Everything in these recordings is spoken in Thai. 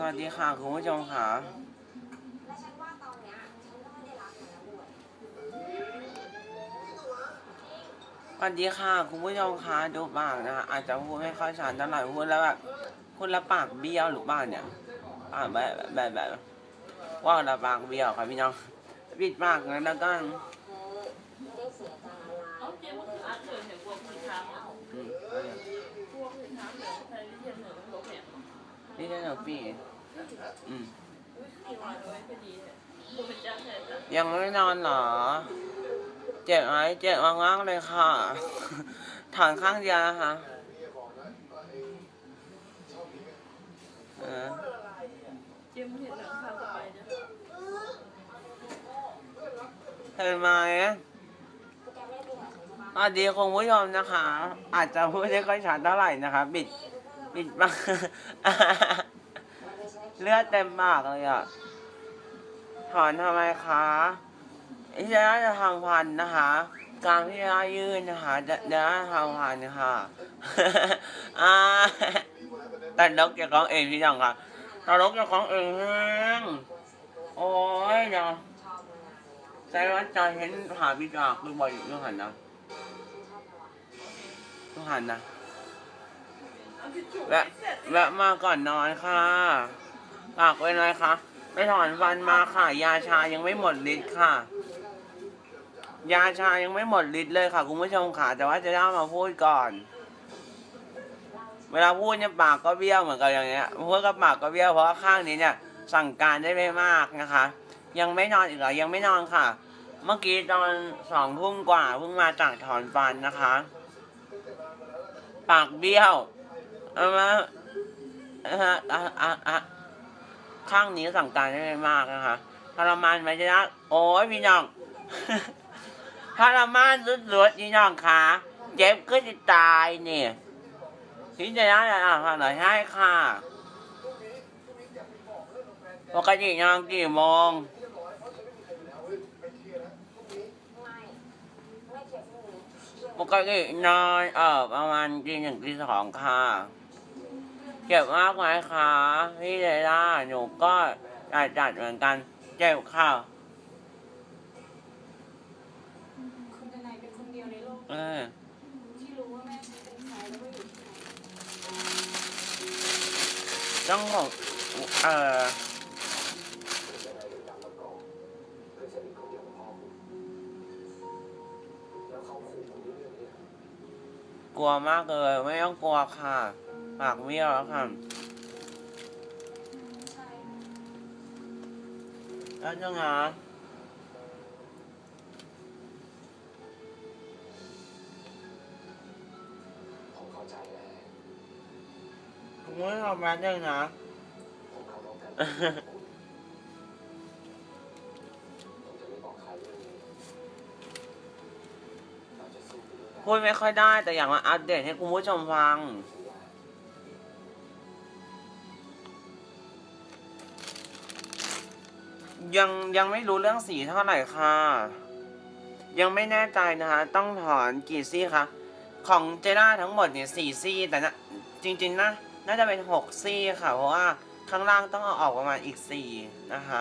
สวัสดีค่ะคุณผู้ชมค่ะสวัสดีค่ะคุณผู้ชมค่ะดูปากนะคะอาจจะพูดไม่ค่อยชัดเท่าไหร่พูดแล้วแบบพูดแล้วปากเบี้ยวหรือเปล่าเนี่ยปากแบบแบบแบบว่าเราปากเบี้ยวค่ะพี่น้องปิดปากแล้วแล้วก็ นี่ก็จะปีอืมมีวันไว้ก็ดีเลยกูเป็นเจ้าแท้จ้ะยังไม่นอนเหรอ เจ็บไหมเจ็บมากๆเลยค่ะถอนข้างเดียวนะคะเออเจ๊มันเห็นหนังพากูไปจ้ะเห็นไหมคือแกไม่ได้ไปไหนใช่ปะสวัสดีคุณผู้ชมนะคะ อาจจะพูดไม่ค่อยชัดเท่าไหร่นะคะ บิด บิดมากวันนี้ฉันได้คิดเลือดเต็มปากเลยอะ ถอนทำไมคะอิจาจะทำพันนะคะ กางที่รายื่นนะคะจะจะทำพันนะคะอ่าแต่นกจะร้องเองพี่น้องค่ะตลกจะร้องเอง โอ้ยเนาะชอบมานานแล้วใจว่าใจเห็นหาพี่จากคือบ่อยอยู่เรื่องหันนะฉันชอบมันเรื่องหันนะ แวะแวะมาก่อนนอนค่ะฝากไว้หน่อยค่ะไปถอนฟันมาค่ะ ยาชายังไม่หมดฤทธิ์ค่ะ ยาชายังไม่หมดฤทธิ์เลยค่ะ คุณผู้ชมค่ะ แต่ว่าจะได้มาพูดก่อน เวลาพูดเนี่ยปากก็เบี้ยวเหมือนกันอย่างเงี้ยพูดกับปากก็เบี้ยวเพราะว่าข้างนี้เนี่ย สั่งการได้ไม่มากนะคะ ยังไม่นอนอีกเหรอยังไม่นอนค่ะ เมื่อกี้ตอนสองทุ่มกว่าเพิ่งมาจากถอนฟันนะคะ ปากเบี้ยว เอามาอะอะอะอะข้างนี้สั่งการได้ไม่มากนะคะทรมานไหมจ๊ะโอ้ยพี่น้องทรมานสุดๆพี่น้องค่ะเจ็บก็จะตายเนี่ยพี่จะได้อะค่ะหน่อยให้ค่ะปกตินอนกี่โมงไม่ไม่เคลียร์พรุ่งนี้เคลียร์ปกตินอนเออประมาณตีหนึ่งตีสองค่ะ เจ็บมากไหมคะพี่เดล่าหนูก็จัดจัดเหมือนกัน เจ็บค่ะคุณทนายเป็นคนเดียวในโลกเออที่รู้ว่าแม่ฉันเป็นใครแล้วก็อยู่ที่ไหนต้องบอกเออกลัวมากเลย ไม่ต้องกลัวค่ะ ปากเบี้ยวแล้วค่ะใช่แล้วจังไงผมไม่ทำร้านได้นะพูดไม่ค่อยได้แต่อยากมาอัปเดตให้คุณผู้ชมฟัง ยังยังไม่รู้เรื่องสีเท่าไหร่ค่ะ ยังไม่แน่ใจนะคะ ต้องถอนกี่ซี่คะของเจด้าทั้งหมดเนี่ยสี่ซี่ แต่นะจริงๆนะน่าจะเป็นหกซี่ค่ะ เพราะว่าข้างล่างต้องเอาออกประมาณอีกสี่นะคะ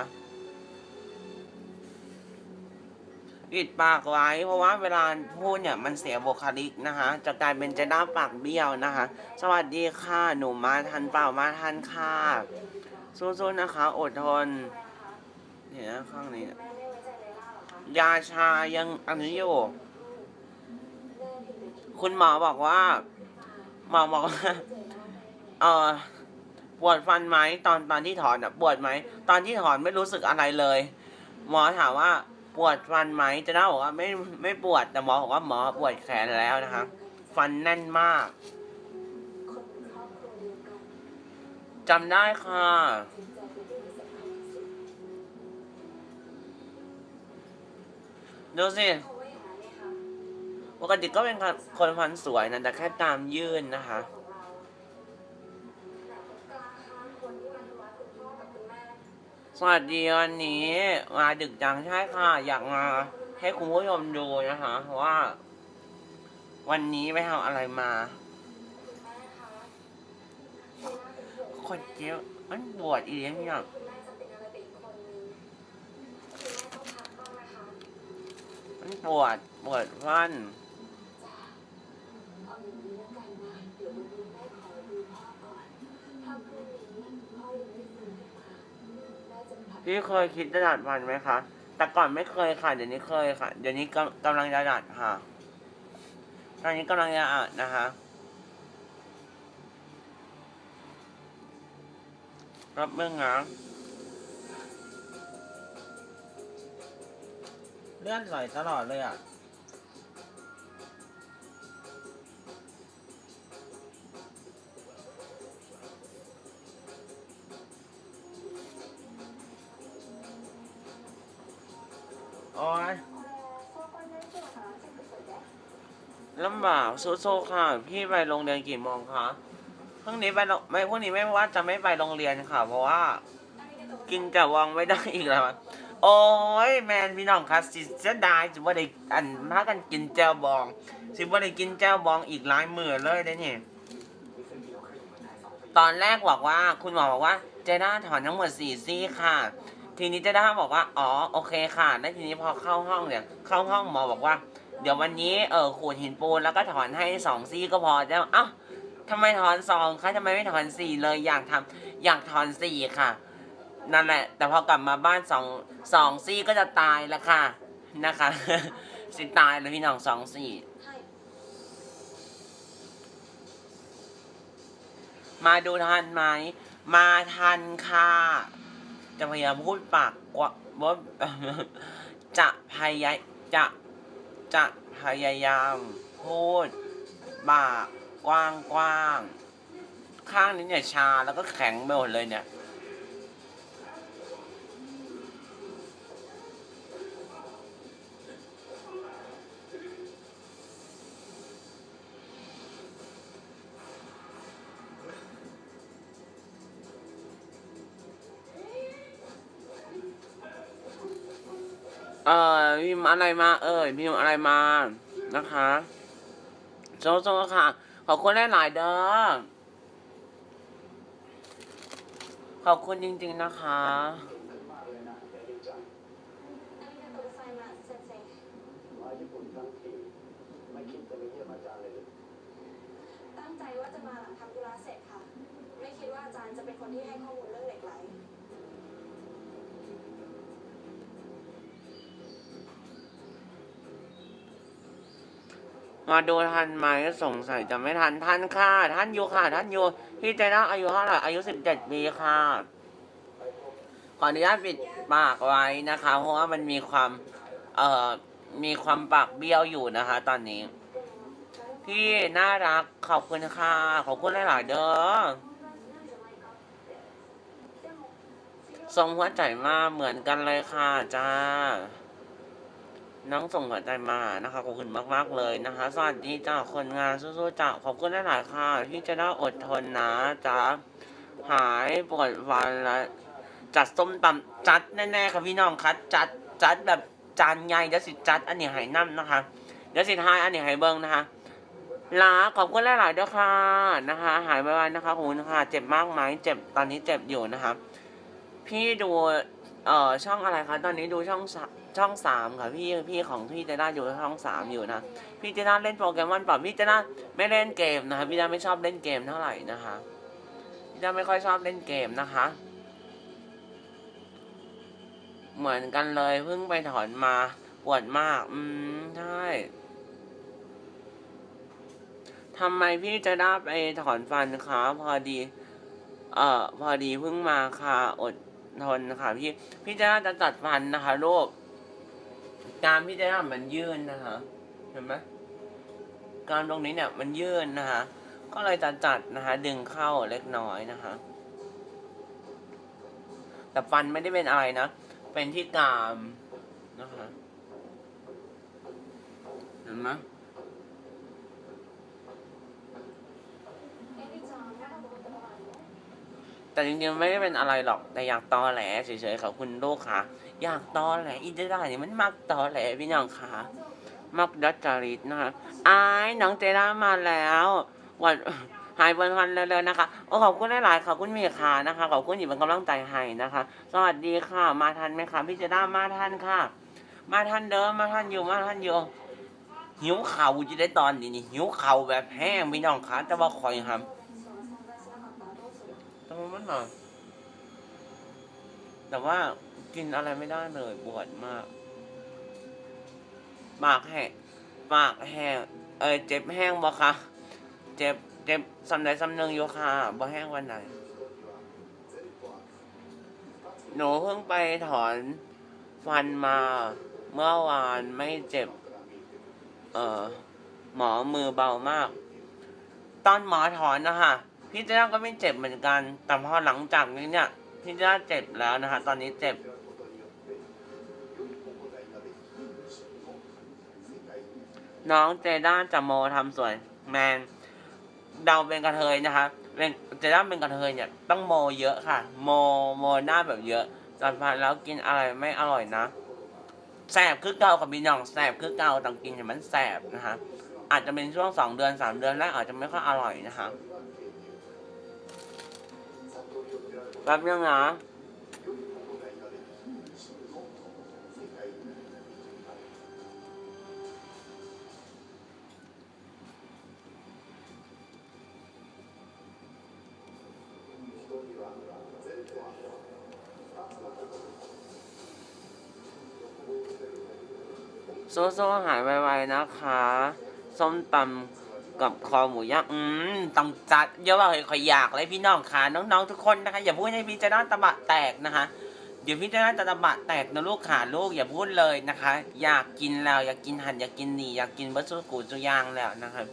ปิดปากไว้เพราะว่าเวลาพูดเนี่ยมันเสียบุคลิกนะคะจะกลายเป็นเจด้าปากเบี้ยวนะคะ สวัสดีค่ะหนูมาทันเปล่ามาทันค่ะสู้ๆนะคะ อดทน เนี่ยนะข้างนี้เนี่ยยาชายังอันนี้อยู่เลิกคุณหมอบอกว่า หมอบอกว่า เออปวดฟันไหมตอนตอนที่ถอนอะปวดไหมตอนที่ถอนไม่รู้สึกอะไรเลย หมอถามว่าปวดฟันไหมจะได้บอกว่าไม่ไม่ปวดแต่หมอบอกว่าหมอปวดแขนแล้วนะคะฟันแน่นมากจำได้ค่ะ ดูสิวันเนี่ยค่ะปกติก็เป็นคนฟันสวยนะแต่แค่ตามยื่นนะคะ สวัสดีวันนี้ มาดึกจังใช่ค่ะ อยากมาให้คุณผู้ชมดูนะคะ ว่า วันนี้ไปทำอะไรมาคุณแม่คะคุณแม่เป็นห่วงคนเจียวมันปวดอีกอย่างเนี่ยคุณแม่จะเป็นอะไรไปอีกคนนึงคุณแม่ต้องพักบ้างนะคะ มัน ปวด ปวดฟันเอาอย่างนี้แล้วกันนะเดี๋ยววันนี้แม่ขอดูพ่อก่อนถ้าพรุ่งนี้พ่อยังไม่ฟื้นขึ้นมาแม่จะพักพี่เคยคิดจะดัดฟันไหมคะ แต่ก่อนไม่เคยค่ะ เดี๋ยวนี้เคยค่ะ เดี๋ยวนี้กำกำลังจะดัดค่ะ ตอนนี้กำลังจะอัดนะคะ รับเรื่องนะเลื่อนไหลตลอดเลยอะ โอ้ยลำบากโซๆค่ะ พี่ไปโรงเรียนกี่โมงคะพรุ่งนี้ไปโรงไม่พรุ่งนี้ไม่ว่าจะไม่ไปโรงเรียนค่ะ เพราะว่า กินจะวางไม่ได้อีกแล้ว โอ้ยแมนพี่น้องคะสิเสียดายสิว่าได้อันพากันกินแจ่วบอง สิว่าได้กินแจ่วบองอีกหลายมือเลยเด้เนี่ยตอนแรกบอกว่าคุณหมอบอกว่าเจด้าถอนทั้งหมดสี่ซี่ค่ะ ทีนี้เจด้าบอกว่าอ๋อโอเคค่ะแล้วทีนี้พอเข้าห้องเนี่ยเข้าห้องหมอบอกว่า เดี๋ยววันนี้เออขูดหินปูนแล้วก็ถอนให้สองซี่ก็พอแล้วเอ้าทำไมถอนสองคะทำไมไม่ถอนสี่เลยอยากทำอยากถอนสี่ค่ะ นั่นแหละ แต่พอกลับมาบ้านสองสองซี่ก็จะตายแล้วค่ะ นะคะ สิตายเลยพี่น้องสองซี่มาดูทันไหม มาทันค่ะ จะพยายามพูดปากกว่าว่าจะพยายจะจะพยายามพูดปากกว้างกว้าง ข้างนี้เนี่ยชาแล้วก็แข็งไปหมดเลยเนี่ย เอ่อพิมอะไรมา เอ่ยพิมอะไรมานะคะโซโซค่ะ ขอบคุณได้หลายเด้อขอบคุณจริงๆนะคะตั้งทีไม่คิดจะไปเยี่ยมอาจารย์เลยหรือตั้งใจว่าจะมาหลังทำธุระเสร็จค่ะ ไม่คิดว่าอาจารย์จะเป็นคนที่ให้ข้อมูลเรื่องเหล็กไหล มาดูทันไหมสงสัยจะไม่ทันทันค่ะท่านอยู่ค่ะท่านอยู่พี่เจน่าอายุเท่าไหร่อายุสิบเจ็ดปีค่ะขออนุญาตปิดปากไว้นะคะ เพราะว่ามันมีความเอ่อมีความปากเบี้ยวอยู่นะคะ ตอนนี้ พี่น่ารักขอบคุณค่ะขอบคุณหลายๆเด้อส่งหัวใจมาเหมือนกันเลยค่ะจ้า น้องส่งหัวใจมานะคะขอบคุณมากๆเลยนะคะสวัสดีจ้าคนงานสู้ๆจ้าขอบคุณหลายๆค่ะที่จะได้อดทนนะจ้าหายปวดฟันแล้วจัดส้มตำจัดแน่ๆค่ะพี่น้องคะจัดจัดแบบจานใหญ่เดี๋ยวสิจัดอันนี้หายน้ำนะคะเดี๋ยวสิท้ายอันนี้หายเบิ้งนะคะลาขอบคุณหลายๆด้วยค่ะนะคะ หายไวๆนะคะขอบคุณค่ะ เจ็บมากไหมเจ็บตอนนี้เจ็บอยู่นะคะพี่ดู เอ่อช่องอะไรคะตอนนี้ดูช่องช่องสามค่ะพี่พี่ของพี่เจด้าอยู่ช่องสามอยู่นะพี่เจด้าเล่นโปรแกรมวันปล่าพี่เจด้าไม่เล่นเกมนะคะพี่เจด้าไม่ชอบเล่นเกมเท่าไหร่นะคะพี่เจด้าไม่ค่อยชอบเล่นเกมนะคะ เหมือนกันเลยเพิ่งไปถอนมาปวดมาก อืมใช่ทำไมพี่จะได้ไปถอนฟันคะพอดี เอ่อ พอดีเพิ่งมาค่ะอด ทนนะคะพี่พี่จะจะตัดฟันนะคะลูกการพี่จะทำมันยื่นนะคะเห็นไหมการตรงนี้เนี่ยมันยื่นนะคะก็เลยจะจัดนะคะดึงเข้าเล็กน้อยนะคะ แต่ฟันไม่ได้เป็นอะไรนะเป็นที่กามนะคะเห็นไหม เอ็นดีจอนนะคะผมจะประมาณนี้ แต่จริงๆไม่ได้เป็นอะไรหรอกแต่อยากตอแหลเฉยๆค่ะคุณลูกค่ะ อยากตอแหลอีเจด้าเนี่ยมันมักตอแหลพี่น้องค่ะมักดัจจาริตนะคะอายน้องเจด้ามาแล้ววันหายวันวันๆเร็วๆนะคะโอ้ขอบคุณหลายๆขอบคุณมีขานะคะขอบคุณอยู่เป็นกำลังใจให้นะคะ สวัสดีค่ะ มาทันไหมคะพี่เจด้ามาทันค่ะ มาทันเดิมมาทันอยู่มาทันอยู่หิวเข่าจะได้ตอนนี้นี่หิวเข่าแบบแห้งพี่น้องคะแต่ว่าคอยครับ แต่ว่ามันแต่ว่ากินอะไรไม่ได้เลยปวดมาก ปากแห้งปากแห้งเอยเจ็บแห้งบ่คะเจ็บเจ็บสำใดสำหนึ่งอยู่ค่ะบ่แห้งวันไหน หนูเพิ่งไปถอนฟันมาเมื่อวานไม่เจ็บ เออหมอมือเบามาก ตอนหมอถอนนะคะ พี่เจ้าก็ไม่เจ็บเหมือนกัน แต่พอหลังจากนี้เนี่ย พี่เจ้าเจ็บแล้วนะคะตอนนี้เจ็บ น้องเจด้าจะโมทำสวย แมนเดาเป็นกระเทยนะคะเป็นเจด้าเป็นกระเทยเนี่ย ต้องโมเยอะค่ะ โมโมหน้าแบบเยอะจัดฟันแล้วกินอะไรไม่อร่อยนะแสบคือเก่ากับพี่น้องแสบคือเก่าต้องกินให้มันแสบนะคะอาจจะเป็นช่วงสองเดือนสามเดือนแรกอาจจะไม่ค่อยอร่อยนะคะ แป๊บนึงนะโซโซหายไวๆนะคะ ส้มตำ กับคอหมูย่างอืมต้องจัดเยอะว่าเคยอยากเลยพี่น้องค่ะน้องๆทุกคนนะคะอย่าพูดให้พี่จะน้าตะบะแตกนะคะเดี๋ยวพี่จะน้าตะบะแตกนะลูกขาลูกอย่าพูดเลยนะคะ อยากกินแล้วอยากกินหันอยากกินหนีอยากกินบัสซูกูจุยางแล้วนะครับ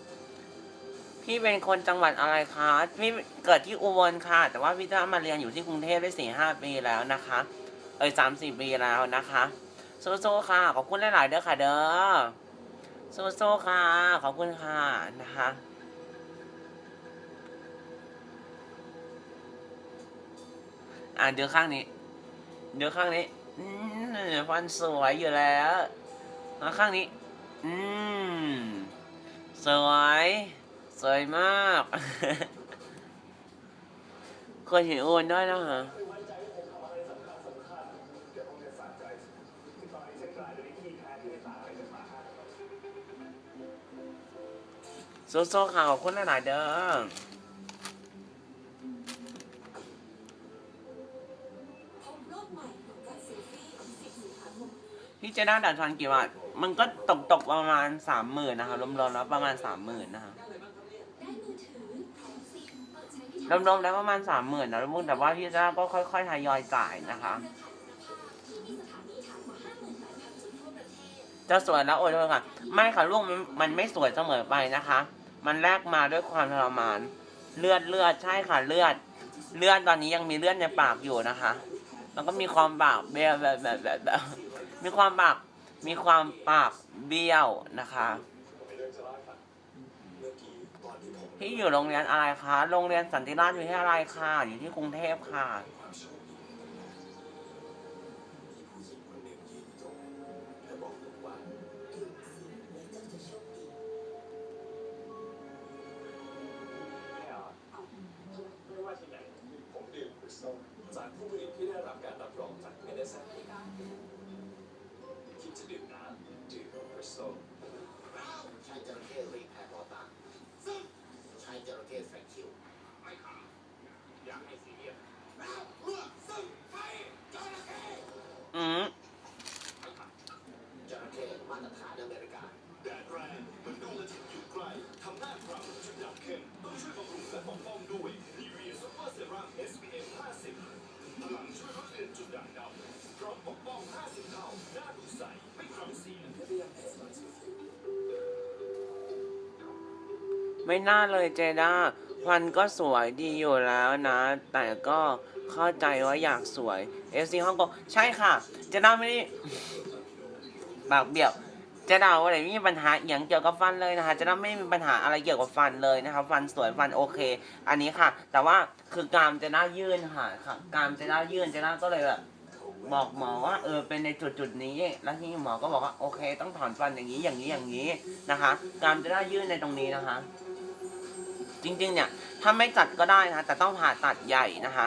พี่เป็นคนจังหวัดอะไรคะพี่เกิดที่อุบลค่ะ แต่ว่าพี่จะมาเรียนอยู่ที่กรุงเทพได้สี่ห้าปีแล้วนะคะ เอ้ยสามสี่ปีแล้วนะคะโซโซค่ะขอบคุณหลายๆเด้อค่ะเด้อ โซโซค่ะ ขอบคุณค่ะนะคะอ่าเดี๋ยวข้างนี้ เดี๋ยวข้างนี้อฟันสวยอยู่แล้วมาข้างนี้ อืม สวย สวยมากคยเห็นโอนด้วยนะคะ โซโซค่ะขอบคุณหลายๆเด้อพี่เจด้าดัดฟันกี่บาทมันก็ตกตกประมาณสามหมื่นนะคะรวมๆแล้วประมาณสามหมื่นนะคะร้อมรวมๆแล้วประมาณสามหมื่นนะรวมแต่ว่าพี่เจ้าก็ค่อยๆทยอยจ่ายนะคะจะสวยแล้วโอ้ยโทษค่ะ ไม่ค่ะลูกมันไม่สวยเสมอไปนะคะ มันแลกมาด้วยความทรมาน เลือดเลือดใช่ค่ะเลือด เลือดตอนนี้ยังมีเลือดในปากอยู่นะคะแล้วก็มีความปากเบี้ยวแบบแบบแบบแบบมีความปากมีความปากเบี้ยวนะคะพี่อยู่โรงเรียนอะไรคะ โรงเรียนสันติราชวิทยาลัยค่ะ อยู่ที่กรุงเทพค่ะ ไม่น่าเลยเจด้าฟันก็สวยดีอยู่แล้วนะ แต่ก็เข้าใจว่าอยากสวยเอฟซีฮ่องกงใช่ค่ะ เจด้าไม่ได้ปากเบี้ยวเจด้าว่าไหนไม่มีปัญหาอย่างเกี่ยวกับฟันเลยนะคะเจด้าไม่มีปัญหาอะไรเกี่ยวกับฟันเลยนะคะฟันสวยฟันโอเค อันนี้ค่ะ แต่ว่าคือกรามเจด้ายื่นค่ะค่ะกรามเจด้ายื่นเจด้าก็เลยแบบบอกหมอว่าเออเป็นในจุดจุดนี้ แล้วที่หมอก็บอกว่าโอเค ต้องถอนฟันอย่างนี้อย่างนี้อย่างนี้นะคะกรามเจด้ายื่นในตรงนี้นะคะ จริงๆเนี่ยถ้าไม่จัดก็ได้นะแต่ต้องผ่าตัดใหญ่นะคะ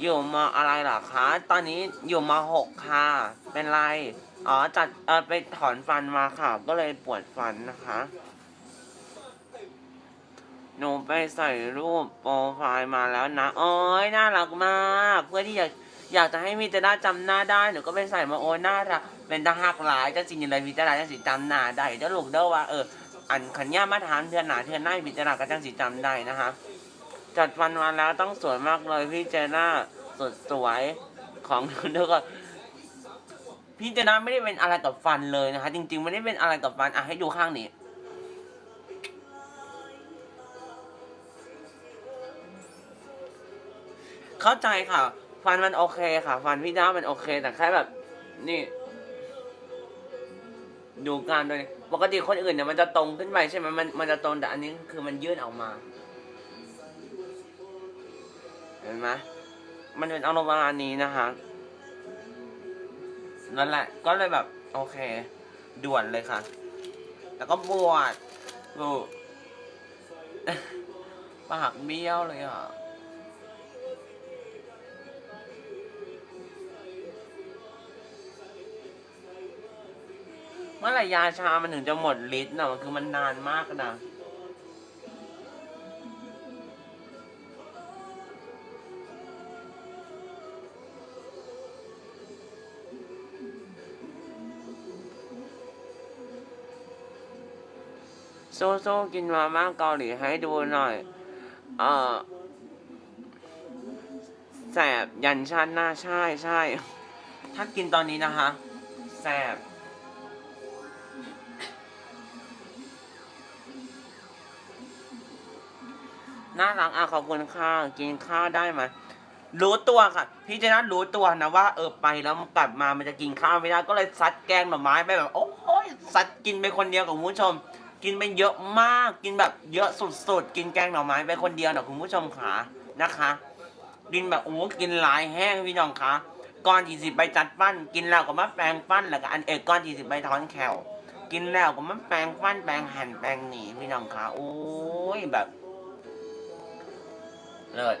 อยู่มอะไรหรอคะ ตอนนี้อยู่มหกค่ะ เป็นไร อ๋อ จัด เออไปถอนฟันมาค่ะ ก็เลยปวดฟันนะคะ หนูไปใส่รูปโปรไฟล์มาแล้วนะ โอ้ยน่ารักมาก เพื่อที่อยากอยากจะให้มีเจด้าจำหน้าได้ หนูก็ไปใส่มาโอ้ยน่ารัก เป็นตาหักหลายจะจริงเลยมีเจด้าจังสีจำหน้าได้จะลูกเด้อว่าเออ อันขันย่ามาถามเทือนหนาเทือนหน้ามีเจด้าก็จังสีจำได้นะคะ จัดฟันมาแล้วต้องสวยมากเลยพี่เจน่าสดสวยของเดี๋ยวก่อนพี่เจน่าไม่ได้เป็นอะไรกับฟันเลยนะคะ จริง ๆ ไม่ได้เป็นอะไรกับฟันอะให้ดูข้างนี้เข้าใจค่ะ ฟันมันโอเคค่ะ ฟันพี่ด้ามันโอเคแต่แค่แบบ นี่ ดูการโดย ปกติคนอื่นเนี่ยมันจะตรงขึ้นไปใช่ไหมมันมันจะตรงแต่อันนี้คือมันยื่นออกมาเห็นไหมมันเป็นอารมณ์ประมาณนี้นะคะนั่นแหละ ก็เลยแบบ โอเค ด่วนเลยค่ะ แล้วก็บวชดูปากเบี้ยวเลยอะ มื่อไหร่ยาชามันถึงจะหมดฤทธิ์นะมันคือมันนานมากนะโซโซกินมาม่าเกาหลีให้ดูหน่อย เออแสบยันชันหน้าใช่ใช่ ถ้ากินตอนนี้นะคะ แสบ น่ารักอะขอบคุณค่ะกินข้าวได้ไหมรู้ตัวค่ะ พี่เจนัทรู้ตัวนะว่าเออไปแล้วกลับมามันจะกินข้าวไม่ได้ก็เลยซัดแกงหน่อไม้ไปแบบโอ้ยซัดกินไปคนเดียวกับคุณผู้ชม กินไปเยอะมากกินแบบเยอะสุดๆกินแกงหน่อไม้ไปคนเดียวนะคุณผู้ชมขานะคะกินแบบโอ้กินหลายแห้งพี่น้องคะก่อนที่สิไปจัดฟันกินแล้วก็มาแปรงฟันแล้วก็อันเอกก่อนที่สิไปถอนแขวกินแล้วก็มาแปรงฟันแปรงหั่นแปรงหนีพี่น้องคะโอ้ยแบบ เลิศ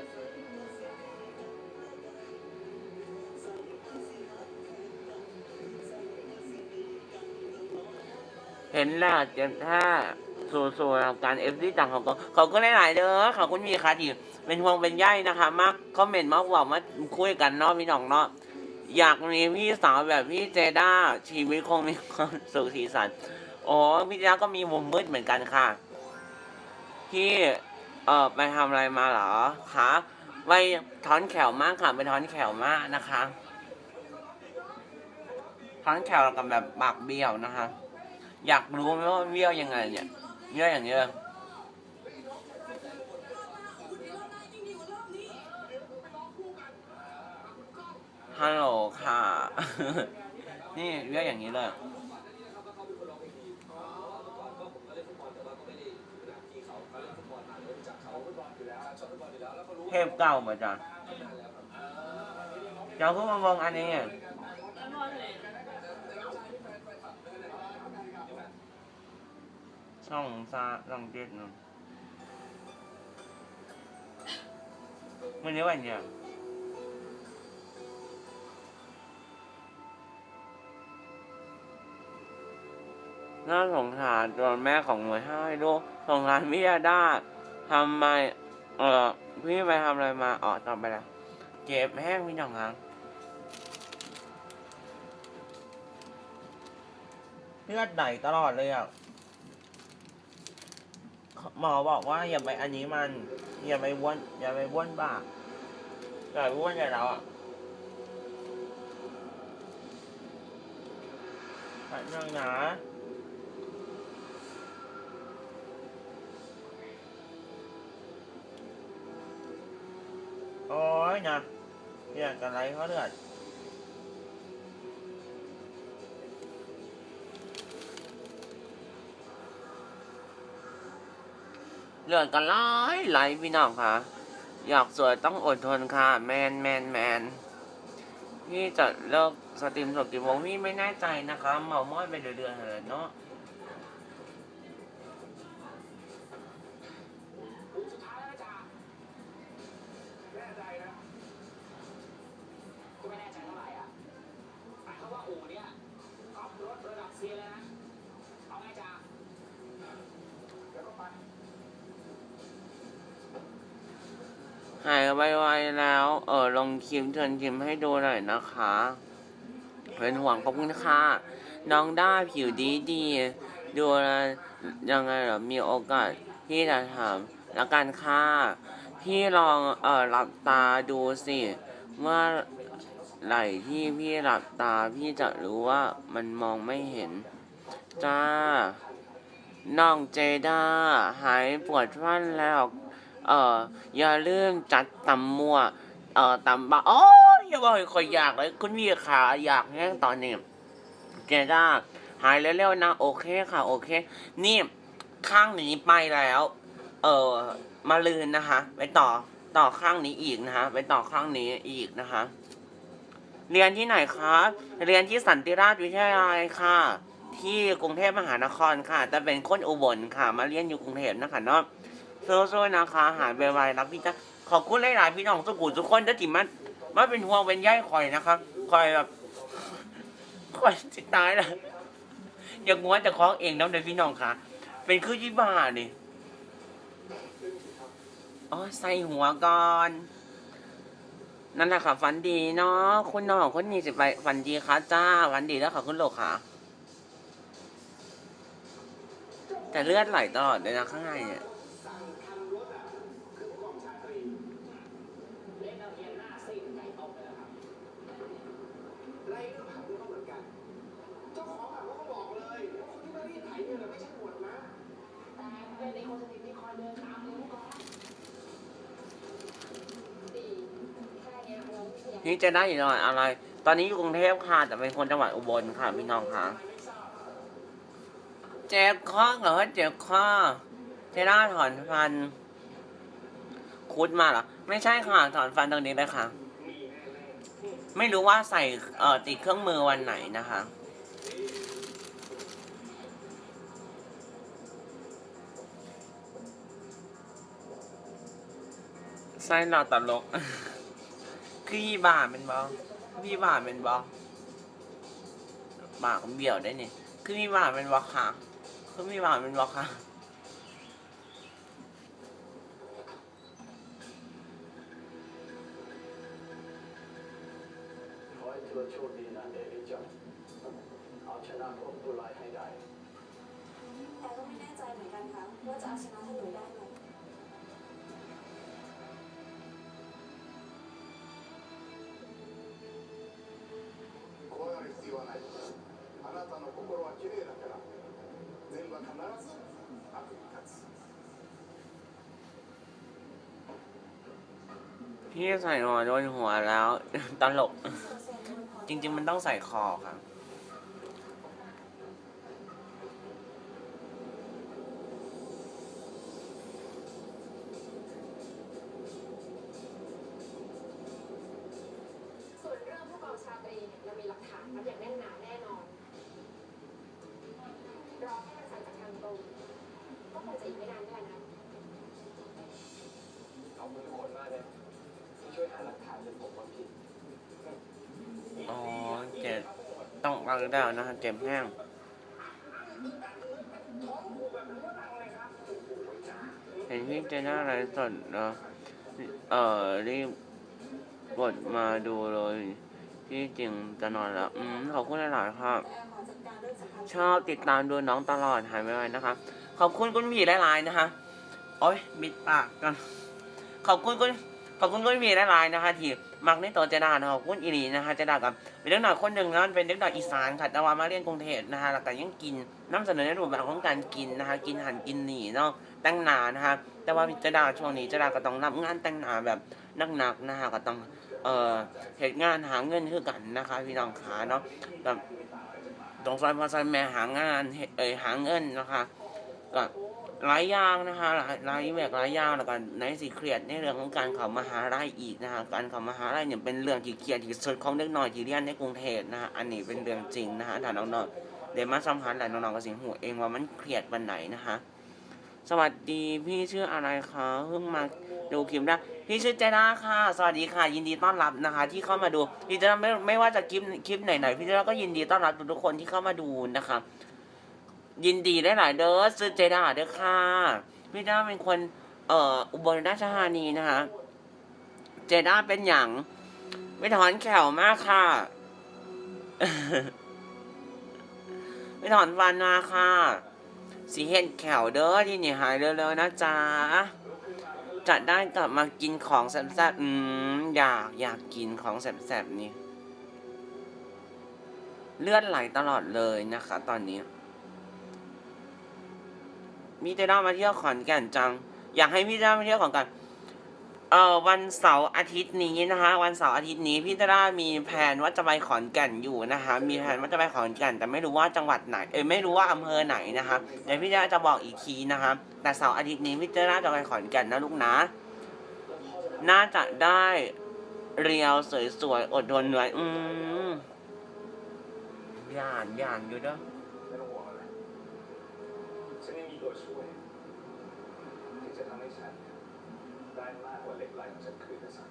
เห็นแล้วเจ็บแท้สู้ๆกับการเอฟซีต่างของก็เขาก็หลายๆเด้อเขาคุณมีคาที่เป็นห่วงเป็นใยนะคะมาคอมเมนต์มาบอกมาคุยกันเนาะพี่น้องเนาะอยากมีพี่สาวแบบพี่เจด้าชีวิตคงมีความสุขสีสันโอ้พี่เจด้าก็มีมุมมืดเหมือนกันค่ะ ที่ เออไปทำอะไรมาเหรอคะไปถอนแขวมากค่ะไปถอนแขวมากนะคะถอนแขวกับแบบปากเบี้ยวนะคะ อยากรู้ไหมว่าเบี้ยวยังไงเนี่ยเบี้ยวอย่างนี้ยฮัลโหลค่ะ นี่เบี้ยวอย่างนี้เลย ทพเก่ามาจ้ะเจ้าเพิ่งมามองอันนี้ช่องซาลองเจ็ดนึงมันนี้วันเนี่ยน่าสงสารตัวแม่ของหน่วยให้ลูกสงสารพี่ยาด้าทำไม เออพี่ไปทำอะไรมาอ๋อตอบไปแล้วเจ็บแห้งพี่หน้องครับเลือดไหลตลอดเลยอะหมอบอกว่าอย่าไปอันนี้มัน อย่าไปว้วนอย่าไปว้วนบ้าอย่าไปว้วนอย่าเราอะแป๊บนึงนะ อ้ยนะอยากกันไรเขาเลือดเลือดกันไหลไหลพี่น้องค่ะ อยากสวยต้องอดทนค่ะ แมนแมนแมนพี่จะเลิกสตรีมสดกี่โมงพี่ไม่แน่ใจนะคะเมาม้อยไปเดือนๆเลยเนาะ คลิปเชิญคลิปให้ดูหน่อยนะคะ เป็นห่วงขอบคุณค่ะ น้องด้าผิวดีดี ดูแลยังไงเหรอ มีโอกาสที่จะถามแล้วกันค่ะ พี่ลองเออหลับตาดูสิ เมื่อไหร่ที่พี่หลับตาพี่จะรู้ว่ามันมองไม่เห็น จ้า น้องเจด้า หายปวดฟันแล้ว เอออย่าลืมจัดตำมัว เอ่อตำบะโอ้ยอย่าบอกคอยอยากเลยคุณพี่ขาอยากแห้งตอนนี้เจด้าหายเร็วๆนะ โอเคค่ะ โอเค นี่ข้างนี้ไปแล้ว เออมาลืนนะคะ ไปต่อต่อข้างนี้อีกนะคะไปต่อข้างนี้อีกนะคะ เรียนที่ไหนคะเรียนที่สันติราชวิทยาลัยค่ะ ที่กรุงเทพมหานครค่ะ แต่เป็นคนอุบลค่ะ มาเรียนอยู่กรุงเทพนะคะเนาะสู้ๆนะคะ หายไวๆรับพี่จ้า ขอบคุณหลายๆพี่น้องสุกุลทุกคนที่จิมันมาเป็นห่วงเป็นใยคอยนะคะคอยแบบคอยจิตายเลยอย่างัวจะคล้องเองน้ำเดพี่น้องค่ะ เป็นคือยี่บ้านี่อ๋อใส่หัวก่อนนั่นแหละค่ะฝันดีเนาะคุณน้องคนนี้จะไปฝันดีค่ะจ้าฝันดีแล้วค่ะคุณโลกค่ะ แต่เลือดไหลตลอดเลยนะข้างในเนี่ย สั่งทำรถอะ คือผู้กองชาตรี เล่นเอาเฮียหน้าซีดไก่ต้มเลยนะครับไล่เรื่องผับก็เหมือนกัน เจ้าของผับเขาก็บอกเลยว่าคนที่มารีดไถเงินน่ะไม่ใช่หมวดนะ แต่เป็นไอ้คนสนิทที่คอยเดินตามเลยผู้กอง ดีแค่เนี้ยเราไม่เสีย นี่จะได้อยู่หน่อยอะไร ตอนนี้อยู่กรุงเทพค่ะ แต่เป็นคนจังหวัดอุบลค่ะพี่น้องค่ะ เจ็บคอเหรอเจ็บคอเจด้าถอนฟัน คุดมาเหรอ ไม่ใช่ค่ะ ถอนฟันตรงนี้เลยค่ะ ไม่รู้ว่าใส่เอ่อติดเครื่องมือวันไหนนะคะไส้เราตลก คืออีบ่าเป็นบอพี่บ่าเป็นบอบ่าก็เบี้ยวได้นี่คือมีบ่าเป็นบอค่ะคือมีบ่าเป็นบอค่ะธอโชคดีนะเอลิจาเอาชนะพวกผู้ร้ายให้ได้แต่ก็ไม่แน่ใจเหมือนกันค่ะว่าจะเอาชนะท่านหนูได้ไหม พี่ใส่หัวโดนหัวแล้ว ตลก จริง ๆ มันต้องใส่คอค่ะส่วนเรื่องผู้ก่อชาปนีเรามีหลักฐานมัดอย่างแน่หนาแน่นอนรอให้มันสั่งจากทางตรงก็คงจะอีกไม่นานด้วยนะเอามือคนมาเลย ช่วยหาหลักฐานจนผมว่าผิดอ๋อเจ็บต้องรักได้นะคะเจ็บแห้งเห็นพี่เจน่าไลฟ์สดเนาะเอ่อรีบกดมาดูเลยที่จริงจะนอนแล้ว อืมขอบคุณหลายๆครับแอดการเรื่องสำคัญชอบติดตามดูน้องตลอดหายไปไวนะคะ ขอบคุณคุณหมีหลายๆนะคะ โอ้ยบิดปากกัน ขอบคุณคุณ อบคุณคุณหมีหลายๆนะคะที่มักในตัวเจดานะขอบคุณอีหลีนะคะเจดากับเป็นเด็กหน่อยคนหนึ่งนะเป็นเด็กหน่อยอีสานค่ะแต่ว่ามาเรียนกรุงเทพนะคะแล้วก็ยังกินน้ำเสนอในรูปแบบของการกินนะคะกินหันกินหนีเนาะแต่งหนานะคะแต่ว่าเจดาช่วงนี้เจดาก็ต้องรับงานแต่งหนาแบบหนักๆนะคะก็ต้องเอ่อเหตุงานหาเงินคือกันนะคะพี่น้องขาเนาะแบบตรงซอยพอซอยแม่หางานเฮ็ดเอ่ยหาเงินนะคะก็ หลายอย่างนะคะหลายหลายแบบหลายอย่างแล้วก็ในสิเครียดในเรื่องของการเข้ามหาลัยอีกนะคะการเข้ามหาลัยเนี่ยเป็นเรื่องที่เครียดที่สุดของเด็กน้อยที่เรียนในกรุงเทพนะคะอันนี้เป็นเรื่องจริงนะคะถ้าน้องๆเดี๋ยวมาสัมผัสแล้วน้องๆก็สิหูเองว่ามันเครียดวันไหนนะคะสวัสดีพี่ชื่ออะไรคะเพิ่งมาดูคลิปได้พี่ชื่อเจด้าค่ะ สวัสดีค่ะ ยินดีต้อนรับนะคะ ที่เข้ามาดูพี่เจด้าไม่ไม่ว่าจะคลิปคลิปไหนๆพี่เจด้าก็ยินดีต้อนรับทุกๆคนที่เข้ามาดูนะคะ ยินดีได้หลายเด้อซื้อเจด้าเด้อค่ะพี่ด้าเป็นคนเอ่ออุบลราชธานีนะคะเจด้าเป็นอย่างไม่ถอนแขวมากค่ะไม่ถอนฟันมาค่ะ สีเห็นแขวเด้อที่นี่หายเร็วๆนะจ๊ะจะได้กลับมากินของแซ่บๆอืมอยากอยากกินของแซ่บๆนี่ เลือดไหลตลอดเลยนะคะ ตอนนี้ มีเจด้ามาเที่ยวขอนแก่นจัง อยากให้พี่เจด้ามาเที่ยวขอนแก่นเอ่อวันเสาร์อาทิตย์นี้นะคะ วันเสาร์อาทิตย์นี้พี่เจ้ามีแผนว่าจะไปขอนแก่นอยู่นะคะ มีแผนว่าจะไปขอนแก่นแต่ไม่รู้ว่าจังหวัดไหน เอ้ยไม่รู้ว่าอำเภอไหนนะคะเดี๋ยวพี่เจ้าจะบอกอีกทีนะคะ แต่เสาร์อาทิตย์นี้พี่เจ้าจะไปขอนแก่นนะลูกนะ น่าจะได้เรียวสวยๆอดทนหน่อยอืมยานยานอยู่เด้อ ไม่ต้องห่วงอะไรฉันยังมีตัวช่วยที่จะทำให้ ฉันได้มากกว่าเหล็กไหลของฉันคืนนะสัก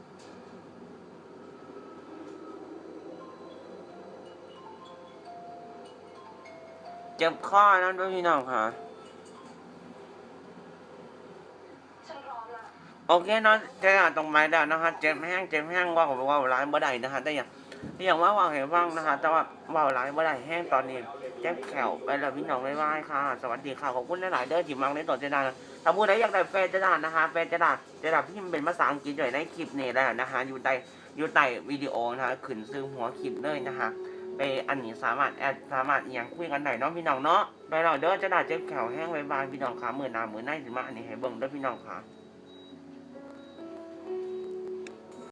เจ็บข้อนะด้วยพี่น้องค่ะ ฉันพร้อมละ โอเคเนาะเจะตรงไม้แล้วนะคะเจ็บแห้งเจ็บแห้งว่าผมว่าร้ายบ่ได้นะคะแต่อย่างแต่ อย่างว่าว่าเห็นบ้างนะคะ แต่ว่าว่าร้ายบ่ได้แห้งตอนนี้เจ็บแขวไปแล้วพี่น้องบ๊ายบายค่ะ สวัสดีค่ะ ขอบคุณหลายเด้อที่มังในต่อเจดานะถ้าผู้ใดอยากได้แฟนเจดานะคะ แฟนเจดานเจดาพี่มันเป็นภาษาอังกฤษอยู่ในคลิปนี่แหละนะคะ อยู่ใต้อยู่ใต้วิดีโอนะคะ ขึ้นซึ่งหัวคลิปเลยนะคะ ไปอันนี้สามารถแอดสามารถอย่างคุยกันได้เนาะพี่น้องเนาะ ไปเราเด้อเจดานเจ็บแขวแห้งบ๊ายบายพี่น้องค่ะมือหนามือในสิมาอันนี้ให้เบิ่งเด้อพี่น้องค่ะ